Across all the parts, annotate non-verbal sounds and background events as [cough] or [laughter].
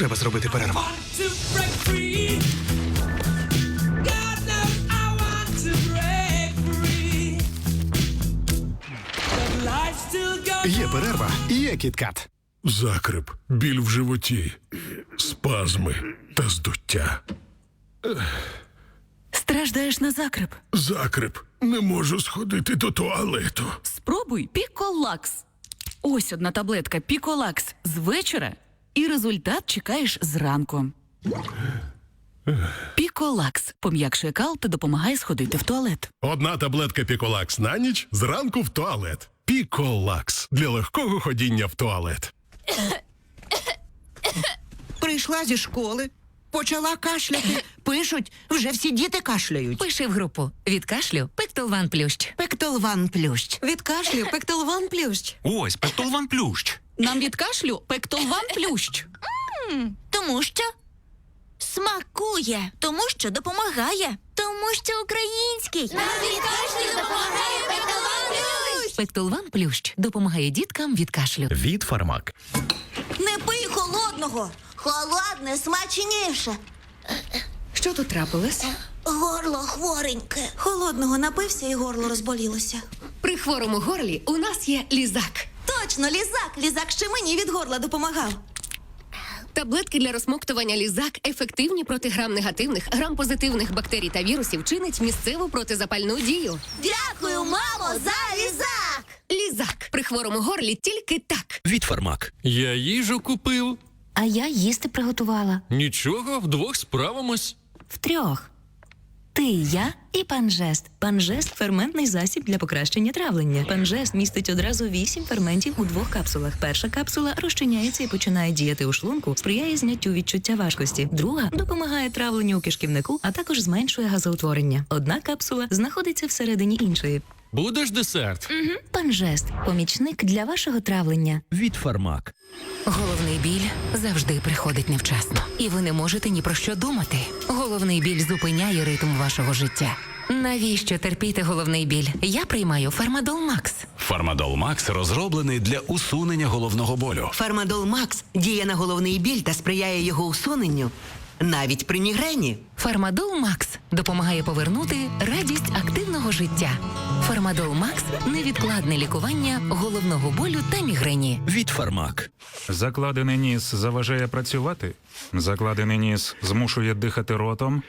Треба зробити перерву. Є перерва, є кіткат. Закрип, біль в животі, спазми та здуття. Страждаєш на закрип? Закрип, не можу сходити до туалету. Спробуй Піколакс. Ось одна таблетка Піколакс з вечора, і результат чекаєш зранку. Піколакс пом'якшує кал та допомагає сходити в туалет. Одна таблетка Піколакс на ніч зранку в туалет. Піколакс для легкого ходіння в туалет. Прийшла зі школи, почала кашляти. Пишуть, вже всі діти кашляють. Пиши в групу від кашлю Пектолван Плющ. Пектолван плющ. Від кашлю Пектолван Плющ. Ось Пектолван Плющ. Нам від кашлю пектолван плющ. Тому що смакує, тому що допомагає, тому що український. Нам від кашлю допомагає Пектолван Плющ допомагає діткам від кашлю. Від Фармак. Не пий холодного. Холодне смачніше. Що тут трапилось? Горло хвореньке. Холодного напився і горло розболілося. При хворому горлі у нас є лізак. Точно, лізак. Лізак ще мені від горла допомагав. Таблетки для розмоктування лізак ефективні проти грам-негативних, грам-позитивних бактерій та вірусів чинить місцеву протизапальну дію. Дякую, мамо, за лізак. Лізак при хворому горлі тільки так. Від Фармак. Я їжу купив. А я їсти приготувала Нічого, вдвох справимось. втрьох. Ти, я і панжест. Панжест ферментний засіб для покращення травлення. Панжест містить одразу вісім ферментів у двох капсулах. Перша капсула розчиняється і починає діяти у шлунку, сприяє зняттю відчуття важкості. Друга допомагає травленню у кишківнику, а також зменшує газоутворення. Одна капсула знаходиться всередині іншої. Будеш десерт? Панжест помічник для вашого травлення. Від Фармак. Головний біль завжди приходить невчасно, і ви не можете ні про що думати. Головний біль зупиняє ритм вашого життя. Навіщо терпіти головний біль? Я приймаю Фармадол Макс. Фармадол Макс розроблений для усунення головного болю. Фармадол Макс діє на головний біль та сприяє його усуненню навіть при мігрені. Фармадол Макс допомагає повернути радість активного життя. Фармадол Макс невідкладне лікування головного болю та мігрені. Від Фармак. Закладений ніс заважає працювати. Закладений ніс змушує дихати ротом.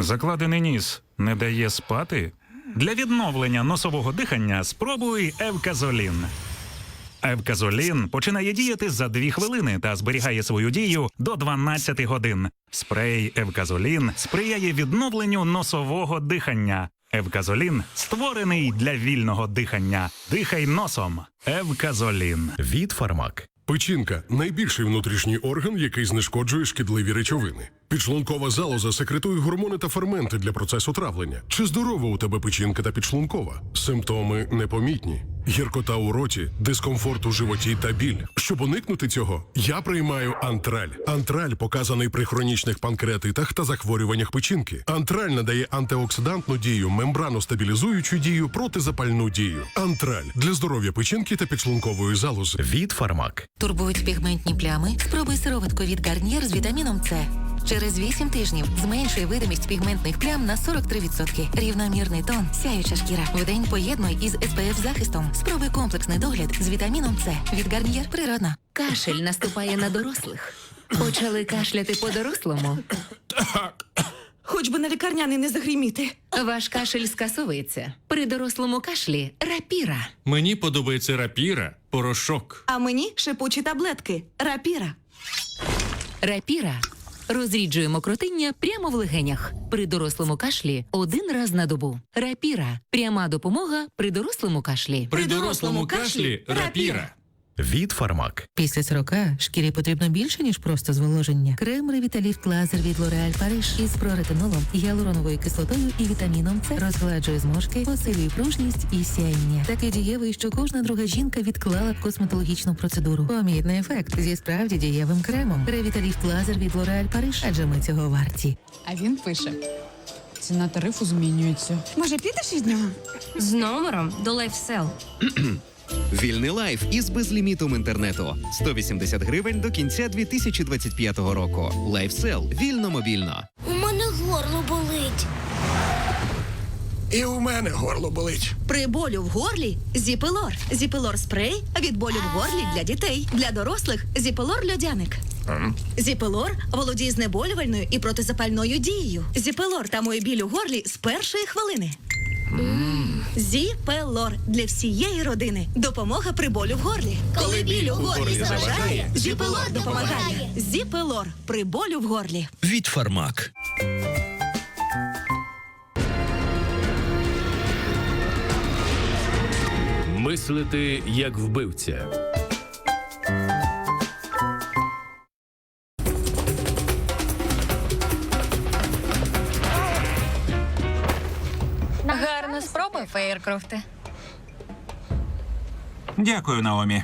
Закладений ніс не дає спати. Для відновлення носового дихання спробуй Евказолін. Евказолін починає діяти за 2 хвилини та зберігає свою дію до 12 годин. Спрей Евказолін сприяє відновленню носового дихання. Евказолін створений для вільного дихання. Дихай носом. Евказолін. Від Фармак. Печінка найбільший внутрішній орган, який знешкоджує шкідливі речовини. Підшлункова залоза секретує гормони та ферменти для процесу травлення. Чи здорова у тебе печінка та підшлункова? Симптоми непомітні. Гіркота у роті, дискомфорт у животі та біль. Щоб уникнути цього, я приймаю антраль. Антраль показаний при хронічних панкреатитах та захворюваннях печінки. Антраль надає антиоксидантну дію, мембраностабілізуючу дію, протизапальну дію. Антраль для здоров'я печінки та підшлункової залози. Від Фармак. Турбують пігментні плями? Спробуй сироватку від Гарнієр з вітаміном С. Через 8 тижнів зменшує видимість пігментних плям на 43%. Рівномірний тон, сяюча шкіра. Вдень поєднуй із SPF захистом. Спробуй комплексний догляд з вітаміном С. Від Гарнієр природна. Кашель наступає на дорослих. Почали кашляти по-дорослому. Хоч би на лікарняний не загріміти. Ваш кашель скасовується. При дорослому кашлі рапіра. Мені подобається рапіра, порошок. А мені шипучі таблетки. Рапіра. Рапіра розріджує кротиння прямо в легенях. При дорослому кашлі один раз на добу. Рапіра пряма допомога при дорослому кашлі. При дорослому кашлі рапіра. Від Фармак. Після 40 шкірі потрібно більше, ніж просто зволоження. Крем Ревіталіфт Лазер від L'Oréal Париж із проретинолом, гіалуроновою кислотою і вітаміном С розгладжує зморшки, посилює пружність і сяєння. Такий дієвий, що кожна друга жінка відклала б косметологічну процедуру. Помітний ефект зі справді дієвим кремом. Ревіталіфт Лазер від L'Oréal Париж, адже ми цього варті. А він пише: ціна тарифу змінюється. Може, підеш від нього? З номером до LifeSell. [clears throat] Вільний лайф із безлімітом інтернету 180 гривень до кінця 2025 року. Лайфсел вільно мобільно. У мене горло болить. І у мене горло болить. При болю в горлі Зіпелор. Зіпелор спрей від болю в горлі для дітей. Для дорослих Зіпелор льодяник. Зіпелор володіє знеболювальною і протизапальною дією. Зіпелор тамує біль у горлі з першої хвилини. Зіпелор для всієї родини. Допомога при болю в горлі. Коли біль у горлі заважає, Зіпелор допомагає. Зіпелор при болю в горлі. Від Фармак. Мислити як вбивця. Фейеркрофте. Дякую, Наомі.